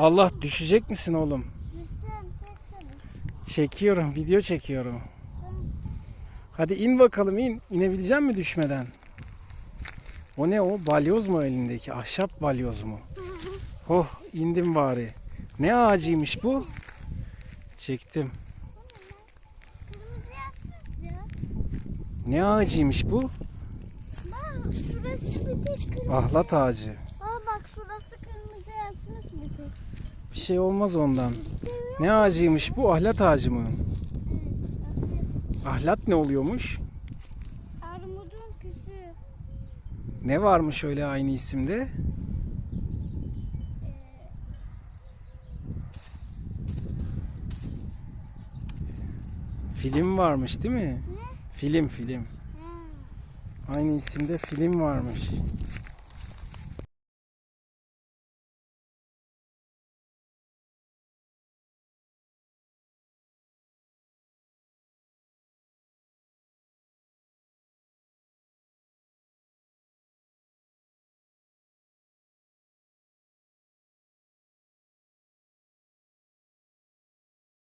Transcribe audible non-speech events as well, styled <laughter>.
Allah düşecek misin oğlum? Çekiyorum, video çekiyorum. Hadi in bakalım in. İnebilecek mi düşmeden? O ne o? Balyoz mu elindeki? Ahşap balyoz mu? <laughs> Oh indim bari. Ne ağacıymış bu? Çektim. Ne ağacıymış bu? Ahlat ağacı. Bir şey olmaz ondan. Ne ağacıymış bu? Ahlat ağacı mı? Ahlat ne oluyormuş? Armudun küsü. Ne varmış öyle aynı isimde? Film varmış değil mi? Film film. Ha. Aynı isimde film varmış.